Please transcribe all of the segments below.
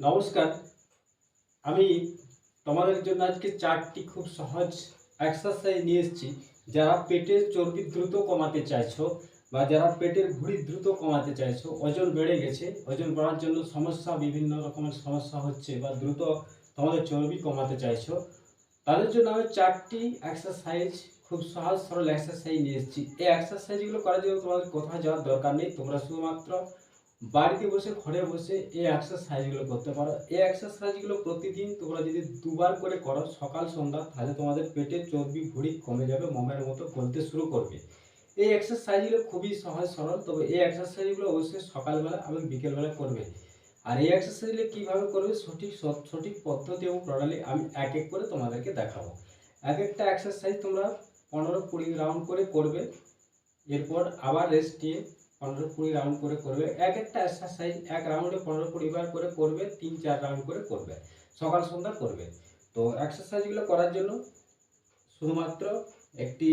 নমস্কার। আমি তোমাদের জন্য আজকে চারটি খুব সহজ এক্সারসাইজ নিয়ে এসেছি। যারা পেটের চর্বি দ্রুত কমাতে চাইছো বা যারা পেটের ভুঁড়ি দ্রুত কমাতে চাইছো, ওজন বেড়ে গেছে, ওজন বাড়ার জন্য সমস্যা, বিভিন্ন রকমের সমস্যা হচ্ছে বা দ্রুত তোমাদের চর্বি কমাতে চাইছো, তাদের জন্য আমি চারটি এক্সারসাইজ খুব সহজ, সরল এক্সারসাইজ নিয়ে এসেছি। এই এক্সারসাইজগুলো করার জন্য তোমাদের কোথাও যাওয়ার দরকার নেই। তোমরা শুধুমাত্র বাড়িতে বসে, ঘরে বসে এই এক্সারসাইজগুলো করতে পারো। এই এক্সারসাইজগুলো প্রতিদিন তোমরা যদি দুবার করে করো, সকাল, সন্ধ্যা, তাহলে তোমাদের পেটের চর্বি ভুঁড়ি কমে যাবে, মোমের মতো গলতে শুরু করবে। এই এক্সারসাইজগুলো খুবই সহজ, সরল, তবে এই এক্সারসাইজগুলো অবশ্যই সকালবেলা এবং বিকেলবেলা করবে। আর এই এক্সারসাইজগুলো কীভাবে করবে? সঠিক সঠিক পদ্ধতি এবং প্রণালী আমি এক এক করে তোমাদেরকে দেখাবো। এক একটা এক্সারসাইজ তোমরা পনেরো কুড়ি রাউন্ড করে করবে। এরপর আবার রেস্ট নিয়ে পনেরো কুড়ি রাউন্ড করে করবে। এক একটা এক্সারসাইজ এক রাউন্ডে পনেরো কুড়ি বার করে করবে, তিন চার রাউন্ড করে করবে। সকাল সন্ধ্যা করবে। তো এক্সারসাইজগুলো করার জন্য শুধুমাত্র একটি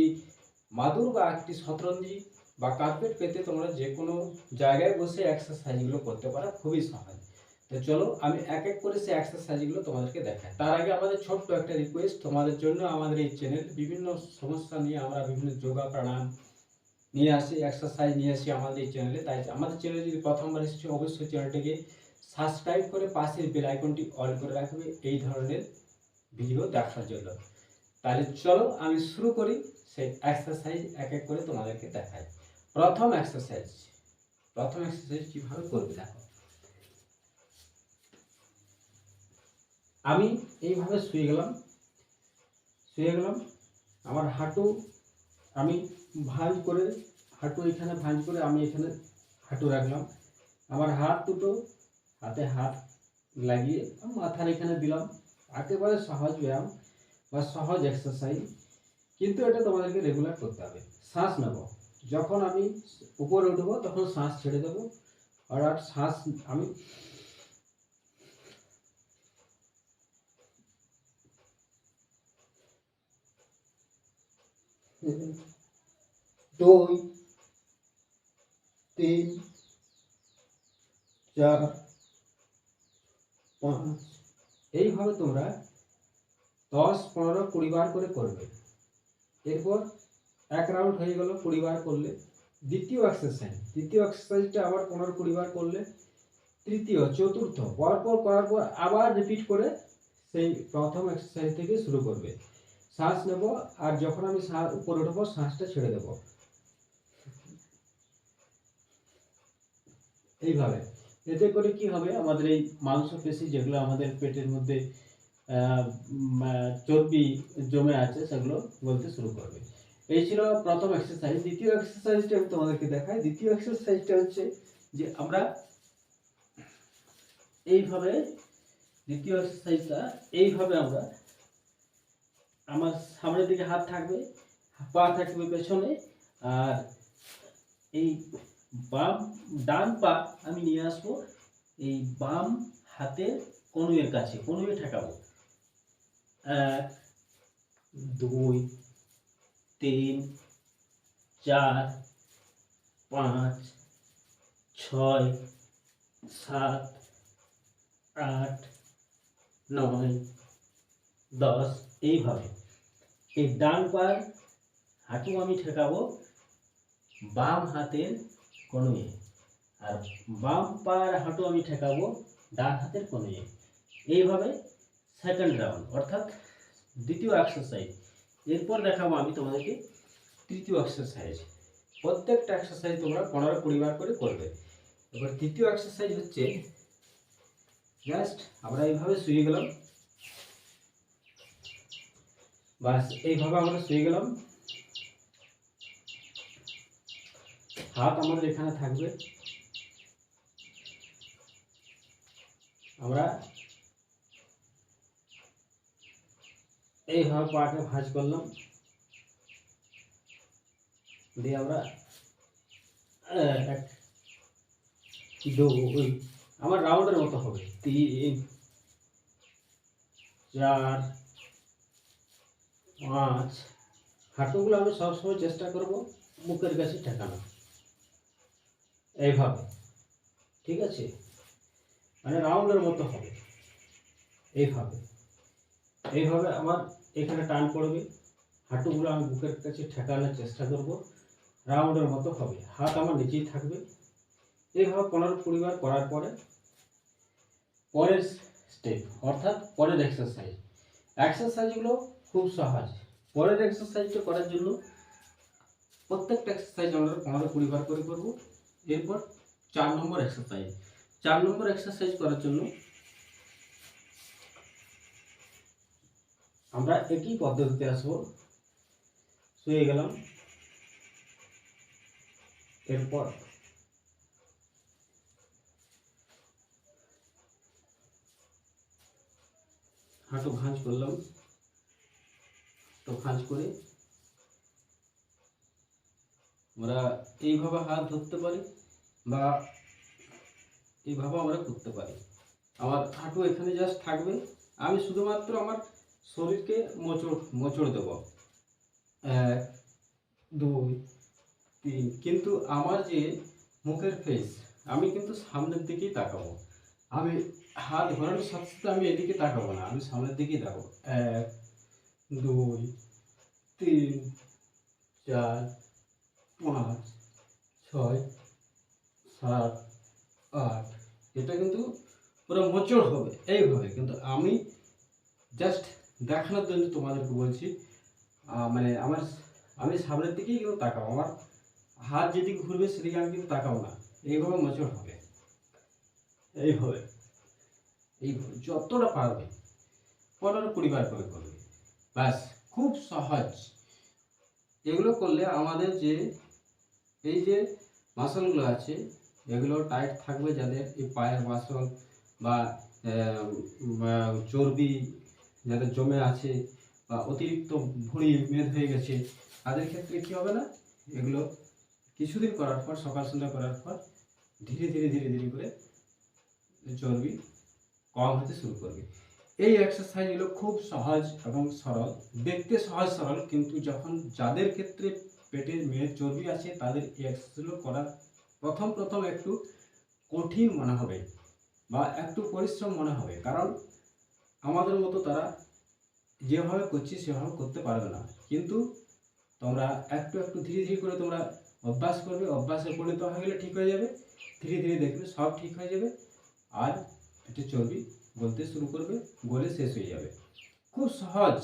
মাদুর বা একটি শতরঞ্জি বা কার্পেট পেতে তোমরা যে কোনো জায়গায় বসে এক্সারসাইজগুলো করতে পারো, খুবই সহজ। তো চলো, আমি এক এক করে সেই এক্সারসাইজগুলো তোমাদেরকে দেখাই। তার আগে আমাদের ছোট্ট একটা রিকোয়েস্ট তোমাদের জন্য আমাদের এই চ্যানেল বিভিন্ন সমস্যা নিয়ে আমরা বিভিন্ন যোগা, প্রাণায়াম নিয়ে আসি এক্সারসাইজ নিয়ে আসি আমাদের এই চ্যানেলে তাই আমাদের চ্যানেলে যদি প্রথমবার এসেছ, অবশ্যই চ্যানেলটিকে সাবস্ক্রাইব করে পাশের বেল আইকনটি অল করে রাখবে এই ধরনের ভিডিও দেখার জন্য। তাহলে চলো আমি শুরু করি, সেই এক্সারসাইজ এক এক করে তোমাদেরকে দেখাই। প্রথম এক্সারসাইজ প্রথম এক্সারসাইজ কীভাবে করবে দেখো। আমি এইভাবে শুয়ে গেলাম শুয়ে গেলাম, আমার হাঁটু আমি ভাঁজ করে হাঁটু এখানে ভাঁজ করে আমি এখানে হাঁটু রাখলাম। আমার হাত দুটো হাতে হাত লাগিয়ে মাথার এখানে দিলাম। একেবারে সহজ ব্যায়াম বা সহজ এক্সারসাইজ কিন্তু এটা তোমাদেরকে রেগুলার করতে হবে। শ্বাস নেব। যখন আমি উপরে উঠবো, তখন শ্বাস ছেড়ে দেবো। আর আর শ্বাস আমি দুই, তিন, চার, পাঁচ। এইভাবে তোমরা দশ, পনেরো, কুড়ি বার করে করবে। এরপর এক রাউন্ড হয়ে গেল কুড়ি বার করলে। দ্বিতীয় এক্সারসাইজ দ্বিতীয় এক্সারসাইজটা আবার পনেরো, কুড়ি বার করলে। তৃতীয়, চতুর্থ, পরপর করার পর আবার রিপিট করে সেই প্রথম এক্সারসাইজ থেকে শুরু করবে। শ্বাস নেব আর যখন আমি উপরে উঠবো, শ্বাসটা ছেড়ে দেব। এইভাবে। এতে করে কি হবে? আমাদের এই মাংসপেশি যেগুলো আমাদের পেটের মধ্যে চর্বি জমে আছে, সেগুলো বলতে শুরু করবে। এই ছিল প্রথম এক্সারসাইজ দ্বিতীয় এক্সারসাইজটা আমি তোমাদেরকে দেখাই। দ্বিতীয় এক্সারসাইজটা হচ্ছে যে আমরা এইভাবে, দ্বিতীয় এক্সারসাইজটা এইভাবে আমরা আমার সামনের দিকে হাত থাকবে, পা থাকবে পেছনে, আর এই বাম, ডান পা আমি নিয়ে আসব। এই বাম হাতের কনুয়ের কাছে কনুয়ে ঠেকাবো। এক, দুই, তিন, চার, পাঁচ, ছয়, সাত, আট, নয়, দশ, এইভাবে। এই ডান পার হাঁটু আমি ঠেকাবো, বাম হাতের কনুয়ে আর বাম পায়ের হাঁটু আমি ঠেকাবো, ডান হাতের কনুয়ে এইভাবে সেকেন্ড রাউন্ড অর্থাৎ দ্বিতীয় এক্সারসাইজ এরপর দেখাবো আমি তোমাদেরকে তৃতীয় এক্সারসাইজ প্রত্যেকটা এক্সারসাইজ তোমরা পনেরো কুড়ি বার করে করবে। এবার তৃতীয় এক্সারসাইজ হচ্ছে জাস্ট আমরা এইভাবে শুয়ে গেলাম। বাস, এইভাবে আমরা শুয়ে গেলাম। হাত আমাদের এখানে থাকবে। আমরা এইভাবে পাকে ভাঁজ করলাম। দিয়ে আমরা এক আমার রাউন্ডের মতো হবে। তিন, চার, পাঁচ। হাঁটুগুলো আমি সবসময় চেষ্টা করব মুখের কাছে ঠেকানো এইভাবে। ঠিক আছে? মানে রাউন্ডের মতো হবে। এইভাবে। এইভাবে আমার এখানে টান পড়বে। হাঁটুগুলো আমি বুকের কাছে ঠেকানোর চেষ্টা করব। রাউন্ডের মতো হবে। হাত আমার নিচেই থাকবে। এইভাবে পনেরো কুড়ি বার করার পরে পরের স্টেপ অর্থাৎ পরের এক্সারসাইজ এক্সারসাইজগুলো খুব সহজ। পরের এক্সারসাইজটা করার জন্য প্রত্যেকটা এক্সারসাইজ আমরা পনেরো কুড়ি বার করে করব। এরপর চার নম্বর এক্সারসাইজ চার নম্বর এক্সারসাইজ করার জন্য আমরা একই পদ্ধতিতে আসব। শুয়ে গেলাম। এরপর হাঁটু ভাঁজ করলাম। তো ভাঁজ করে আমরা এইভাবে হাত ধরতে পারি বা এইভাবে আমরা করতে পারি। আমার হাঁটু এখানে জাস্ট থাকবে। আমি শুধুমাত্র আমার শরীরকে মোচড় মোচড় দেবো। এক, দুই, তিন। কিন্তু আমার যে মুখের ফেস আমি কিন্তু সামনের দিকেই তাকাবো। আমি হাত ঘোরানোর সাথে সাথে আমি এদিকে তাকাবো না, আমি সামনের দিকেই তাকাবো। এক, দুই, তিন, চার পাঁচ ছয়, সাত, আট। এটা কিন্তু পুরো মোচড় হবে, এইভাবে। কিন্তু আমি জাস্ট দেখানোর জন্য তোমাদেরকে বলছি মানে আমার আমি সামনের দিকেই কিন্তু তাকাবো। আমার হাত যেদিকে ঘুরবে সেদিকে আমি কিন্তু তাকাবো না। এইভাবে মোচড় হবে। এইভাবে। এইভাবে যতটা পারবে, পনেরো কুড়ি বার করে করবে। ব্যাস, খুব সহজ। এগুলো করলে আমাদের যে এই যে মাসলগুলো আছে এগুলো টাইট থাকবে যাদের এই পায়ের মাসল বা চর্বি যাদের জমে আছে বা অতিরিক্ত ভুঁড়ি মেদ হয়ে গেছে, তাদের ক্ষেত্রে কি হবে না? এগুলো কিছুদিন করার পর, সকাল সন্ধ্যা করার পর ধীরে ধীরে ধীরে ধীরে করে চর্বি কম হতে শুরু করবে। এই এক্সারসাইজগুলো খুব সহজ এবং সরল। দেখতে সহজ, সরল, কিন্তু যখন যাদের ক্ষেত্রে পেটের মেয়ের চর্বি আছে, তাদের এক্সারসাইজগুলো করার প্রথম প্রথম একটু কঠিন মনে হবে বা একটু পরিশ্রম মনে হবে। কারণ আমাদের মতো তারা যেভাবে করছি, সেভাবে করতে পারবে না। কিন্তু তোমরা একটু একটু ধীরে ধীরে করে তোমরা অভ্যাস করবে, অভ্যাসে পরিণত হয়ে গেলে ঠিক হয়ে যাবে। ধীরে ধীরে দেখবে সব ঠিক হয়ে যাবে আর একটু চর্বি গলতে শুরু করবে, গলে শেষ হয়ে যাবে। খুব সহজ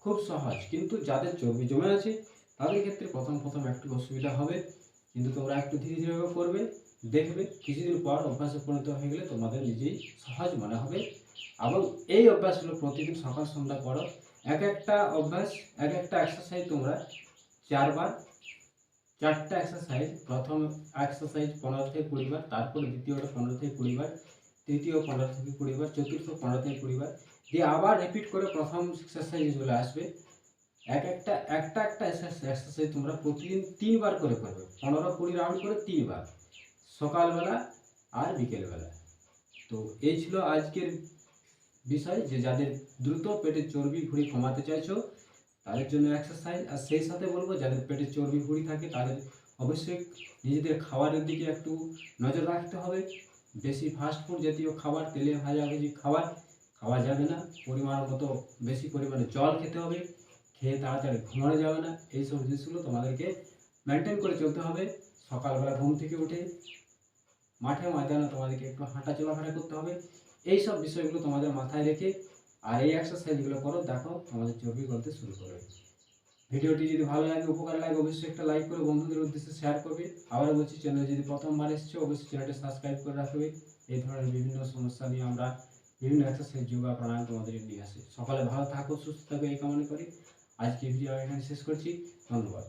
খুব সহজ। কিন্তু যাদের চর্বি জমে আছে তাদের ক্ষেত্রে প্রথম প্রথম একটু অসুবিধা হবে। কিন্তু তোমরা একটু ধীরে ধীরে করবে, দেখবে কিছুদিন পর অভ্যাসে পরিণত হয়ে গেলে তোমাদের নিজেই সহজ মনে হবে। এবং এই অভ্যাসগুলো প্রতিদিন সকাল সন্ধ্যা করো। এক একটা অভ্যাস, এক একটা এক্সারসাইজ তোমরা চারবার, চারটা এক্সারসাইজ প্রথম এক্সারসাইজ পনেরো থেকে কুড়ি বার, তারপর দ্বিতীয়টা পনেরো থেকে কুড়ি বার, তৃতীয় পনেরো থেকে কুড়ি বার, চতুর্থ পনেরো থেকে কুড়িবার দিয়ে আবার রিপিট করে প্রথম এক্সারসাইজ চলে আসবে। এক একটা একটা একটা এক্সারসাইজ তোমরা প্রতিদিন তিনবার করে করবে। পনেরো কুড়ি রাউন্ড করে তিনবার। সকালবেলা আর বিকেলবেলা। তো এই ছিল আজকের বিষয়। যে যাদের দ্রুত পেটের চর্বি ভুঁড়ি কমাতে চাইছো, তাদের জন্য এক্সারসাইজ আর সেই সাথে বলব, যাদের পেটে চর্বি ভুঁড়ি থাকে, তাদের অবশ্যই নিজেদের খাবারের দিকে একটু নজর রাখতে হবে। বেশি ফাস্ট ফুড জাতীয় খাবার, তেলে ভাজাভুজি খাবার খাওয়া যাবে না। পরিমাণ মতো বেশি পরিমাণে জল খেতে হবে। খেয়ে তাড়াতাড়ি ঘুমানো যাবে না। এইসব জিনিসগুলো তোমাদেরকে মেনটেন করে চলতে হবে। সকালবেলা ঘুম থেকে উঠে মাঠে ময়দানে তোমাদেরকে একটু হাঁটা চলাফেরা করতে হবে। এই সব বিষয়গুলো তোমাদের মাথায় রেখে আর এই এক্সারসাইজগুলো করো, দেখো তোমাদের চর্বি গলতে শুরু করবে। ভিডিওটি যদি ভালো লাগে, উপকার লাগে, অবশ্যই একটা লাইক করে বন্ধুদের উদ্দেশ্যে শেয়ার করবে। আবার বলছি চ্যানেল যদি প্রথমবার এসছো, অবশ্যই চ্যানেলটি সাবস্ক্রাইব করে রাখবে। এই ধরনের বিভিন্ন সমস্যা নিয়ে আমরা বিভিন্ন এক্সারসাইজ যোগা, প্রাণায়াম তোমাদের নিয়ে আসি। সকালে ভালো থাকো, সুস্থ থাকো, এই কামনা করি। আজকে ভিডিও এখানে শেষ করছি ধন্যবাদ।